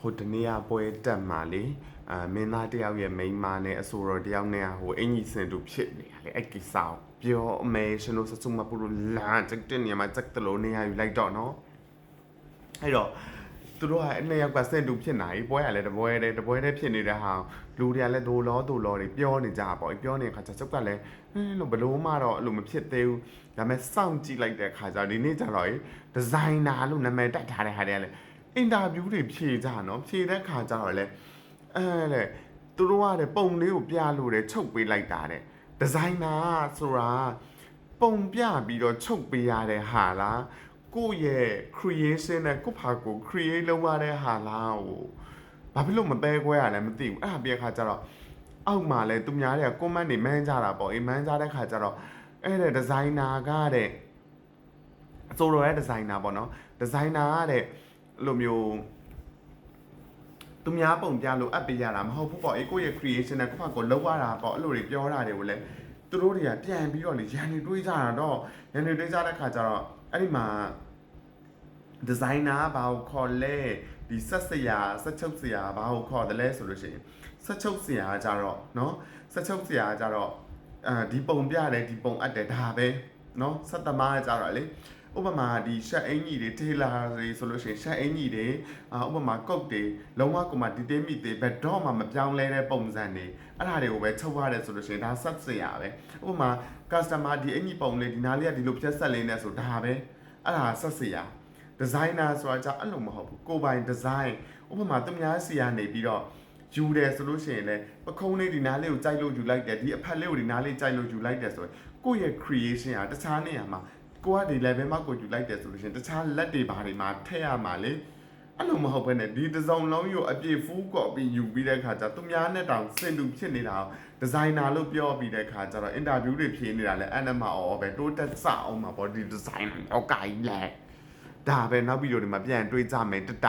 ဟိုတနေ့ကပွဲတက်မှာလေအာမင်းသားတယောက်ရဲ့မိန်းမနဲ့အဆိုတော်တယောက်နဲ့ဟိုအင်ကြီးစင်တူဖြစ်နေရလေအဲ့ကိစ္စကိုပြောအမေရှင်တို့စစုမပူလို့လာချက်တင်နေမှာချက်တလို့နေရယူလိုက်တော့နော်အဲ့တော့သူတို့ကအဲ့နှစ်ယောက်ကစင်တူဖြစ်နေပြီပွဲကလည်းတပွဲတည်းတပွဲတည်းဖြစ်နေတဲ့ဟာလူတွေကလည်းဒိုလောဒိုလောတွေပြောနေကြပါပေါ့ပြောနေတဲ့ခါကျချုပ်ကလည်းဟင်းလို့ဘလို့မှတော့အဲ့လိုမဖြစ်သေးဘူးဒါပေမဲ့စောင့်ကြည့်လိုက်တဲ့ခါကျဒီနေ့ကျတော့ဒီဇိုင်နာလို့နာမည်တက်ထားတဲ့ဟာတွေကလည်း အင်တာဗျူးတွေဖြေကြနော်ဖြေတဲ့ခါကျတော့လေအဲလေသူတို့ကတဲ့ပုံလေးကိုပြလို့တဲ့ချုပ်ပေးလိုက်တာတဲ့ဒီဇိုင်နာဆိုတာပုံပြပြီးတော့ချုပ်ပေးရတဲ့ဟာလားကိုယ့်ရဲ့ creation နဲ့ကိုယ့်ဘာကို create လုပ်ရတဲ့ဟာလားဟိုဘာဖြစ်လို့မပဲခွဲရလဲမသိဘူးအဲ့ဒါပြခါကျတော့အောက်မှာလဲသူများတွေက comment တွေမန်းကြတာပေါ့အေးမန်းကြတဲ့ခါကျတော့အဲ့တဲ့ဒီဇိုင်နာကတဲ့အစိုးရရဲ့ဒီဇိုင်နာပေါ့နော်ဒီဇိုင်နာကတဲ့အဲ့ လိုမျိုးသူများပုံပြလို့အပ်ပေးရတာမဟုတ်ဘူးပေါ့အေးကိုယ့်ရဲ့ creation နဲ့ကိုယ့်ဘာကိုလောက်ရတာပေါ့အဲ့လိုတွေပြောတာတွေကိုလည်းသူတို့တွေကပြန်ပြီးတော့လေရန်နေတွေးကြတာတော့ရန်နေတွေးကြတဲ့ခါကျတော့အဲ့ဒီမှာ designer ဘာကိုခေါ်လဲဒီဆက်စရာဆက်ချုပ်စရာဘာကိုခေါ်တယ်လဲဆိုလို့ရှိရင်ဆက်ချုပ်စရာကကြတော့เนาะဆက်ချုပ်စရာကကြတော့အဲဒီပုံပြတယ်ဒီပုံအပ်တယ်ဒါပဲเนาะဆက်သမားကကြတော့လေ ဥပမာဒီရှက်အင်ကြီးတွေထေလာတွေဆိုလို့ရှိရင်ရှက်အင်ကြီးတွေအာဥပမာကုတ်တွေလုံးဝကိုမှဒီတေးမိတွေဘယ်တော့မှမပြောင်းလဲတဲ့ပုံစံတွေအဲ့ဒါတွေကိုပဲချုပ်ရတယ်ဆိုလို့ရှိရင်ဒါဆက်စရာပဲဥပမာ customer ဒီအင်ကြီးပုံလေးဒီနားလေးကဒီလိုဖြတ်ဆက်လေးနဲ့ဆိုဒါပဲအဲ့ဒါဆက်စရာဒီဇိုင်နာဆိုတာじゃအဲ့လိုမဟုတ်ဘူးကိုယ်ပိုင်ဒီဇိုင်းဥပမာသူများစီကနေပြီးတော့ယူတယ်ဆိုလို့ရှိရင်လည်းပခုံးလေးဒီနားလေးကိုကြိုက်လို့ယူလိုက်တယ်ဒီအဖက်လေးကိုဒီနားလေးကြိုက်လို့ယူလိုက်တယ်ဆိုရင်ကိုယ့်ရဲ့ creation ကတခြားနေရာမှာ ကိုကဒီ level မှာကိုယူလိုက်တယ်ဆိုလို့ရှိရင်တခြားလက်တွေဘာတွေမှာထည့်ရမှာလေအဲ့လိုမဟုတ်ဘဲနဲ့ဒီတစ်စုံလုံးကိုအပြည့် full copy ယူပြီးတဲ့ခါကျသူများနဲ့တောင်စင်တူဖြစ်နေတာကိုဒီဇိုင်နာလို့ပြောပြီးတဲ့ခါကျတော့ interview တွေဖြေနေတာလဲအဲ့နမှာအော်ပဲတိုးတက်စအောင်မှာပေါ့ဒီဒီဇိုင်နာတော့ကိုင်လဲဒါပဲနောက်ဗီဒီယိုတွေမှာပြန်တွေ့ကြမယ်တတ